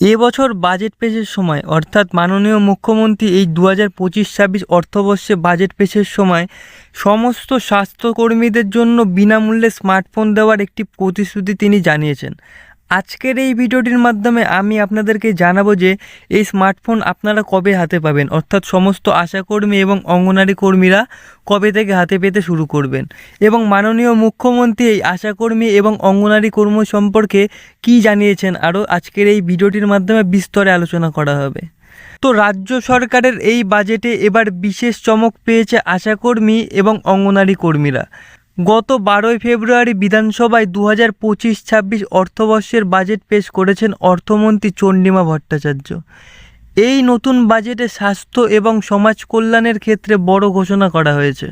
এবছর বাজেট পেশের সময়, অর্থাৎ মাননীয় মুখ্যমন্ত্রী এই দু হাজার পঁচিশ ছাব্বিশ অর্থবর্ষে বাজেট পেশের সময় সমস্ত স্বাস্থ্যকর্মীদের জন্য বিনামূল্যে স্মার্টফোন দেওয়ার একটি প্রতিশ্রুতি তিনি জানিয়েছেন। আজকের এই ভিডিওটির মাধ্যমে আমি আপনাদেরকে জানাব যে এই স্মার্টফোন আপনারা কবে হাতে পাবেন? অর্থাৎ সমস্ত আশাকর্মী এবং অঙ্গনারী কর্মীরা কবে থেকে হাতে পেতে শুরু করবেন? এবং মাননীয় মুখ্যমন্ত্রী এই আশাকর্মী এবং অঙ্গনারী কর্ম সম্পর্কে কি জানিয়েছেন? আরও আজকের এই ভিডিওটির মাধ্যমে বিস্তরে আলোচনা করা হবে। তো রাজ্য সরকারের এই বাজেটে এবার বিশেষ চমক পেয়েছে আশাকর্মী এবং অঙ্গনারী কর্মীরা। গত বারোই ফেব্রুয়ারি বিধানসভায় দু হাজার পঁচিশ ছাব্বিশ অর্থবর্ষের বাজেট পেশ করেছেন অর্থমন্ত্রী চণ্ডিমা ভট্টাচার্য। এই নতুন বাজেটে স্বাস্থ্য এবং সমাজ কল্যাণের ক্ষেত্রে বড় ঘোষণা করা হয়েছে।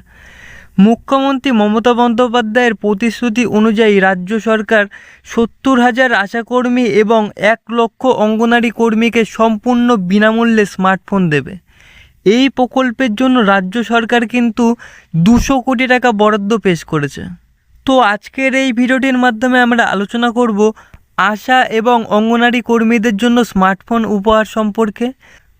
মুখ্যমন্ত্রী মমতা বন্দ্যোপাধ্যায়ের প্রতিশ্রুতি অনুযায়ী রাজ্য সরকার সত্তর হাজার আশাকর্মী এবং এক লক্ষ অঙ্গনারী কর্মীকে সম্পূর্ণ বিনামূল্যে স্মার্টফোন দেবে। এই প্রকল্পের জন্য রাজ্য সরকার কিন্তু দুশো কোটি টাকা বরাদ্দ পেশ করেছে। তো আজকের এই ভিডিওটির মাধ্যমে আমরা আলোচনা করব আশা এবং অঙ্গনারী কর্মীদের জন্য স্মার্টফোন উপহার সম্পর্কে,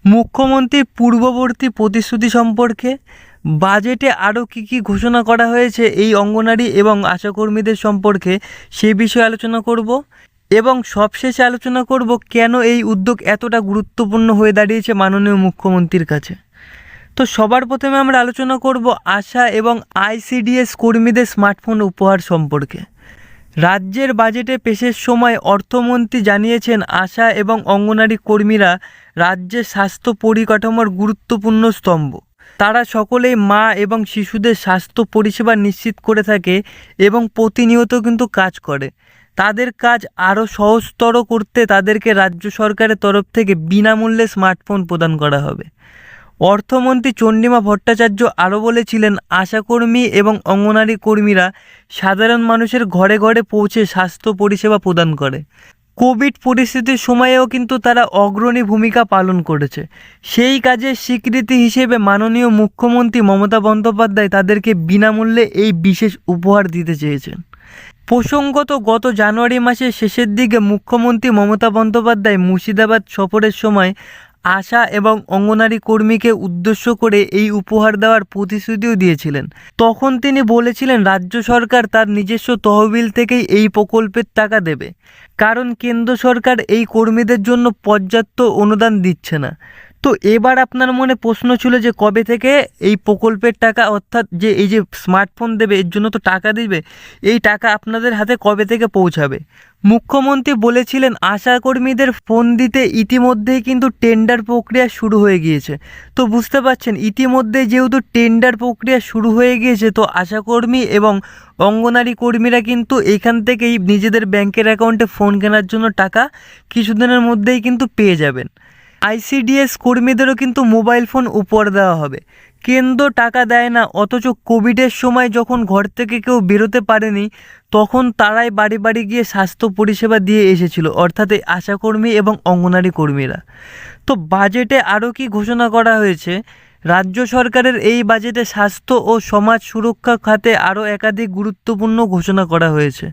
মুখ্যমন্ত্রীর পূর্ববর্তী প্রতিশ্রুতি সম্পর্কে, বাজেটে আরও কী কী ঘোষণা করা হয়েছে এই অঙ্গনারী এবং আশাকর্মীদের সম্পর্কে সে বিষয়ে আলোচনা করব এবং সবশেষে আলোচনা করব কেন এই উদ্যোগ এতটা গুরুত্বপূর্ণ হয়ে দাঁড়িয়েছে মাননীয় মুখ্যমন্ত্রীর কাছে। তো সবার প্রথমে আমরা আলোচনা করব আশা এবং আইসিডিএস কর্মীদের স্মার্টফোন উপহার সম্পর্কে। রাজ্যের বাজেটে পেশের সময় অর্থমন্ত্রী জানিয়েছেন, আশা এবং অঙ্গনারী কর্মীরা রাজ্যের স্বাস্থ্য পরিকাঠামোর গুরুত্বপূর্ণ স্তম্ভ। তারা সকলেই মা এবং শিশুদের স্বাস্থ্য পরিষেবা নিশ্চিত করে থাকে এবং প্রতিনিয়ত কিন্তু কাজ করে। তাদের কাজ আরও সহজতর করতে তাদেরকে রাজ্য সরকারের তরফ থেকে বিনামূল্যে স্মার্টফোন প্রদান করা হবে। অর্থমন্ত্রী চন্ডিমা ভট্টাচার্য আরও বলেছিলেন, আশাকর্মী এবং অঙ্গনারী কর্মীরা সাধারণ মানুষের ঘরে ঘরে পৌঁছে স্বাস্থ্য পরিষেবা প্রদান করে। কোভিড পরিস্থিতির সময়েও কিন্তু তারা অগ্রণী ভূমিকা পালন করেছে। সেই কাজের স্বীকৃতি হিসেবে মাননীয় মুখ্যমন্ত্রী মমতা বন্দ্যোপাধ্যায় তাদেরকে বিনামূল্যে এই বিশেষ উপহার দিতে চেয়েছেন। প্রসঙ্গত, গত জানুয়ারি মাসের শেষের দিকে মুখ্যমন্ত্রী মমতা বন্দ্যোপাধ্যায় মুর্শিদাবাদ সফরের সময় আশা এবং অঙ্গনারী কর্মীকে উদ্দেশ্য করে এই উপহার দেওয়ার প্রতিশ্রুতিও দিয়েছিলেন। তখন তিনি বলেছিলেন, রাজ্য সরকার তার নিজস্ব তহবিল থেকেই এই প্রকল্পের টাকা দেবে। কারণ কেন্দ্র সরকার এই কর্মীদের জন্য পর্যাপ্ত অনুদান দিচ্ছে না। তো এবার আপনার মনে প্রশ্ন ছিল যে কবে থেকে এই প্রকল্পের টাকা, অর্থাৎ যে এই যে স্মার্টফোন দেবে, এর জন্য তো টাকা দিবে, এই টাকা আপনাদের হাতে কবে থেকে পৌঁছাবে? মুখ্যমন্ত্রী বলেছিলেন আশাকর্মীদের ফোন দিতে ইতিমধ্যেই কিন্তু টেন্ডার প্রক্রিয়া শুরু হয়ে গিয়েছে। তো বুঝতে পারছেন ইতিমধ্যে যেহেতু টেন্ডার প্রক্রিয়া শুরু হয়ে গিয়েছে, তো আশাকর্মী এবং অঙ্গনারী কর্মীরা কিন্তু এখান থেকেই নিজেদের ব্যাংকের অ্যাকাউন্টে ফোন কেনার জন্য টাকা কিছুদিনের মধ্যেই কিন্তু পেয়ে যাবেন। আইসিডিএস কর্মীদেরও কিন্তু মোবাইল ফোন উপহার দেওয়া হবে। কেন্দ্র টাকা দেয় না, অথচ কোভিডের সময় যখন ঘর থেকে কেউ বেরোতে পারেনি, তখন তারাই বাড়ি বাড়ি গিয়ে স্বাস্থ্য পরিষেবা দিয়ে এসেছিল, অর্থাৎ এই আশাকর্মী এবং অঙ্গনারী কর্মীরা। তো বাজেটে আরও কি ঘোষণা করা হয়েছে? রাজ্য সরকারের এই বাজেটে স্বাস্থ্য ও সমাজ সুরক্ষা খাতে আরও একাধিক গুরুত্বপূর্ণ ঘোষণা করা হয়েছে।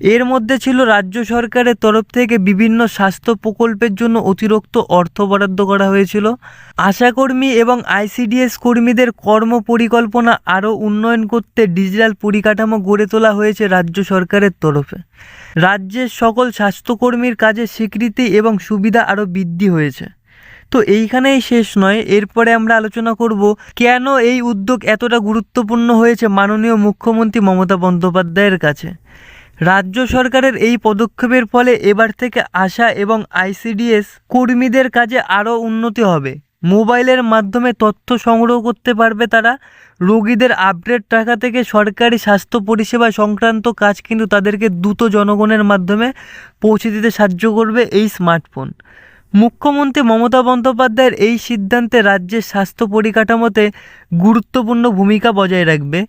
এর মধ্যে ছিল রাজ্য সরকারের তরফ থেকে বিভিন্ন স্বাস্থ্য প্রকল্পের জন্য অতিরিক্ত অর্থ বরাদ্দ করা হয়েছিল। আশাকর্মী এবং আইসিডিএস কর্মীদের কর্ম পরিকল্পনা আরও উন্নয়ন করতে ডিজিটাল পরিকাঠামো গড়ে তোলা হয়েছে রাজ্য সরকারের তরফে। রাজ্যের সকল স্বাস্থ্যকর্মীর কাজে স্বীকৃতি এবং সুবিধা আরও বৃদ্ধি হয়েছে। তো এইখানেই শেষ নয়। এরপরে আমরা আলোচনা করব কেন এই উদ্যোগ এতটা গুরুত্বপূর্ণ হয়েছে মাননীয় মুখ্যমন্ত্রী মমতা বন্দ্যোপাধ্যায়ের কাছে। রাজ্য সরকারের এই পদক্ষেপের ফলে এবার থেকে আশা এবং আইসিডিএস কর্মীদের কাজে আরও উন্নতি হবে। মোবাইলের মাধ্যমে তথ্য সংগ্রহ করতে পারবে তারা। রোগীদের আপডেট রাখা থেকে সরকারি স্বাস্থ্য পরিষেবা সংক্রান্ত কাজ কিন্তু তাদেরকে দ্রুত জনগণের মাধ্যমে পৌঁছে দিতে সাহায্য করবে এই স্মার্টফোন। মুখ্যমন্ত্রী মমতা বন্দ্যোপাধ্যায়ের এই সিদ্ধান্তে রাজ্যের স্বাস্থ্য পরিকাঠামোতে গুরুত্বপূর্ণ ভূমিকা বজায় রাখবে।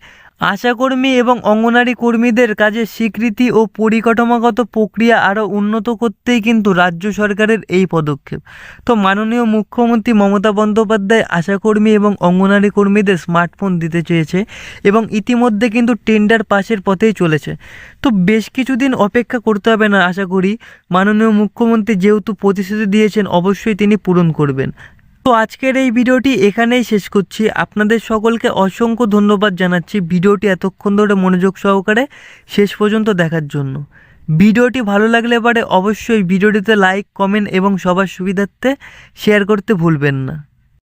আশাকর্মী এবং অঙ্গনারী কর্মীদের কাজের স্বীকৃতি ও পরিকাঠামোগত প্রক্রিয়া আরও উন্নত করতেই কিন্তু রাজ্য সরকারের এই পদক্ষেপ। তো মাননীয় মুখ্যমন্ত্রী মমতা বন্দ্যোপাধ্যায় আশাকর্মী এবং অঙ্গনারী কর্মীদের স্মার্টফোন দিতে চেয়েছে এবং ইতিমধ্যে কিন্তু টেন্ডার পাশের পথেই চলেছে। তো বেশ কিছুদিন অপেক্ষা করতে হবে না আশা করি। মাননীয় মুখ্যমন্ত্রী যেহেতু প্রতিশ্রুতি দিয়েছেন, অবশ্যই তিনি পূরণ করবেন। তো আজকের এই ভিডিওটি এখানেই শেষ করছি। আপনাদের সকলকে অসংখ্য ধন্যবাদ জানাচ্ছি ভিডিওটি এতক্ষণ ধরে মনোযোগ সহকারে শেষ পর্যন্ত দেখার জন্য। ভিডিওটি ভালো লাগলে এবারে অবশ্যই ভিডিওটিতে লাইক, কমেন্ট এবং সবার সুবিধার্থে শেয়ার করতে ভুলবেন না।